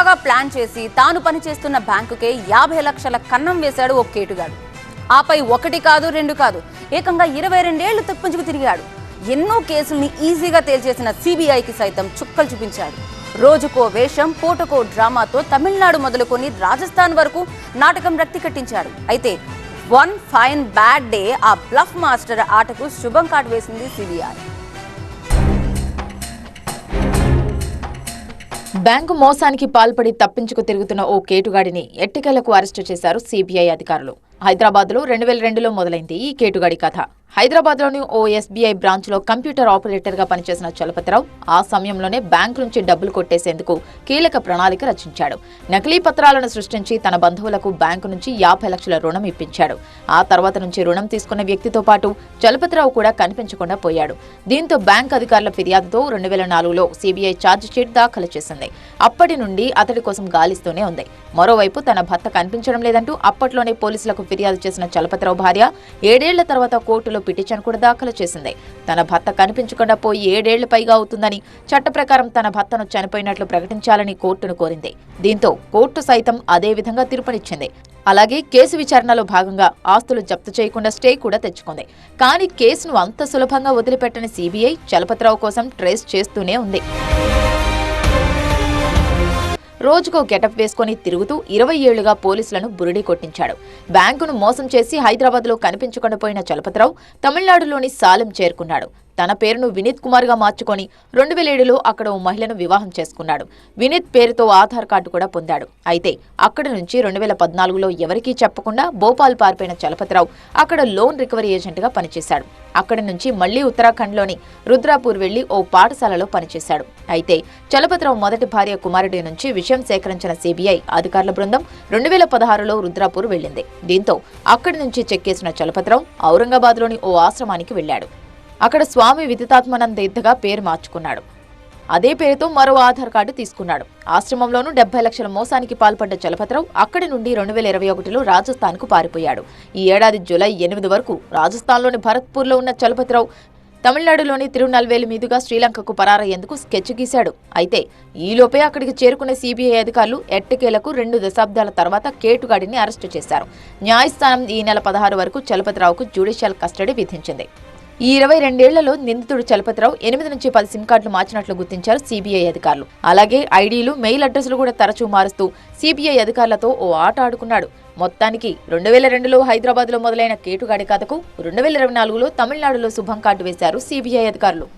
పక్కాగా ప్లాన్ చేసి తాను పనిచేస్తున్న బ్యాంకుకే యాభై లక్షల కన్నం వేశాడు ఓ కేటుగాడు. ఆపై ఒకటి కాదు రెండు కాదు ఏకంగా ఇరవై రెండేళ్ళు తప్పించుకు తిరిగాడు. ఎన్నో కేసుల్ని ఈజీగా తేల్చేసిన సిబిఐకి సైతం చుక్కలు చూపించాడు. రోజుకో వేషం పూటకో డ్రామాతో తమిళనాడు మొదలుకొని రాజస్థాన్ వరకు నాటకం రక్తి కట్టించాడు. అయితే వన్ ఫైన్ బ్యాడ్ డే ఆ బ్లఫ్ మాస్టర్ ఆటకు శుభం కాటు వేసింది సిబిఐ. బ్యాంకు మోసానికి పాల్పడి తప్పించుకు తిరుగుతున్న ఓ కేటుగాడిని ఎట్టికలకు అరెస్టు చేశారు సిబిఐ అధికారులు. హైదరాబాద్లో రెండు వేల రెండులో మొదలైంది ఈ కేటుగాడి కథ. హైదరాబాద్లోని ఓ ఎస్బీఐ బ్రాంచ్లో కంప్యూటర్ ఆపరేటర్గా పనిచేసిన చలపతిరావు ఆ సమయంలోనే బ్యాంక్ నుంచి డబ్బులు కొట్టేసేందుకు కీలక ప్రణాళిక రచించాడు. నకిలీ పత్రాలను సృష్టించి తన బంధువులకు బ్యాంకు నుంచి యాభై లక్షల రుణం ఇప్పించాడు. ఆ తర్వాత నుంచి రుణం తీసుకున్న వ్యక్తితో పాటు చలపతిరావు కూడా కనిపించకుండా పోయాడు. దీంతో బ్యాంక్ అధికారుల ఫిర్యాదుతో రెండు వేల నాలుగులో సీబీఐ ఛార్జ్షీట్ దాఖలు చేసింది. అప్పటి నుండి అతడి కోసం గాలిస్తూనే ఉంది. మరోవైపు తన భర్త కనిపించడం లేదంటూ అప్పట్లోనే పోలీసులకు ఫిర్యాదు చేసిన చలపతిరావు భార్య ఏడేళ్ళ తర్వాత కోర్టులో పిటిషన్ కూడా దాఖలు చేసింది. తన భర్త కనిపించకుండా పోయి ఏడేళ్ళు పైగా అవుతుందని చట్ట ప్రకారం తన భర్తను చనిపోయినట్లు ప్రకటించాలని కోర్టును కోరింది. దీంతో కోర్టు సైతం అదే విధంగా తీర్పునిచ్చింది. అలాగే కేసు విచారణలో భాగంగా ఆస్తులు జప్తు చేయకుండా స్టే కూడా తెచ్చుకుంది. కానీ కేసును అంత సులభంగా వదిలిపెట్టని సీబీఐ చలపతిరావు కోసం ట్రేస్ చేస్తూనే ఉంది. రోజుకో గెటప్ వేసుకొని తిరుగుతూ ఇరవై ఏళ్ళుగా పోలీసులను బురిడి కొట్టించాడు. బ్యాంకును మోసం చేసి హైదరాబాద్లో కనిపించకుండా పోయిన చలపతిరావు తమిళనాడులోని సాలెం చేరుకున్నాడు. తన పేరును వినీత్ కుమార్గా మార్చుకొని రెండు వేల ఏడులో అక్కడ ఓ మహిళను వివాహం చేసుకున్నాడు. వినీత్ పేరుతో ఆధార్ కార్డు కూడా పొందాడు. అయితే అక్కడి నుంచి రెండు వేల పద్నాలుగులో ఎవరికీ చెప్పకుండా భోపాల్ పారిపోయిన చలపతిరావు అక్కడ లోన్ రికవరీ ఏజెంట్గా పనిచేశాడు. అక్కడి నుంచి మళ్ళీ ఉత్తరాఖండ్లోని రుద్రాపూర్ వెళ్ళి ఓ పాఠశాలలో పనిచేశాడు. అయితే చలపతిరావు మొదటి భార్య కుమారుడి నుంచి విషయం సేకరించిన సిబిఐ అధికారుల బృందం రెండు వేల పదహారులో రుద్రాపూర్ వెళ్ళింది. దీంతో అక్కడి నుంచి చెక్కేసిన చలపతిరావు ఔరంగాబాద్లోని ఓ ఆశ్రమానికి వెళ్ళాడు అక్కడ స్వామి విదితాత్మనంద తీర్థగా పేరు మార్చుకున్నాడు. అదే పేరుతో మరో ఆధార్ కార్డు తీసుకున్నాడు. ఆశ్రమంలోనూ డెబ్బై లక్షల మోసానికి పాల్పడ్డ చలపతిరావు అక్కడి నుండి రెండు వేల ఇరవై ఒకటిలో రాజస్థాన్కు పారిపోయాడు. ఈ ఏడాది జూలై ఎనిమిది వరకు రాజస్థాన్లోని భరత్పూర్లో ఉన్న చలపతిరావు తమిళనాడులోని తిరునల్వేలు మీదుగా శ్రీలంకకు పరారయ్యేందుకు స్కెచ్ గీశాడు. అయితే ఈలోపే అక్కడికి చేరుకునే సీబీఐ అధికారులు ఎట్టకేలకు రెండు దశాబ్దాల తర్వాత కేటుగాడిని అరెస్టు చేశారు. న్యాయస్థానం ఈ నెల పదహారు వరకు చలపతిరావుకు జ్యుడిషియల్ కస్టడీ విధించింది. ఈ ఇరవై రెండేళ్ళలో నిందితుడు చలపతిరావు ఎనిమిది నుంచి పది సిమ్ కార్డులు మార్చినట్లు గుర్తించారు సీబీఐ అధికారులు. అలాగే ఐడీలు మెయిల్ అడ్రస్లు కూడా తరచూ మారుస్తూ సీబీఐ అధికారులతో ఓ ఆట ఆడుకున్నాడు. మొత్తానికి రెండు వేల రెండులో హైదరాబాద్లో మొదలైన కేటుగాడి కథకు రెండు వేల ఇరవై నాలుగులో తమిళనాడులో శుభం కార్డు వేశారు సీబీఐ అధికారులు.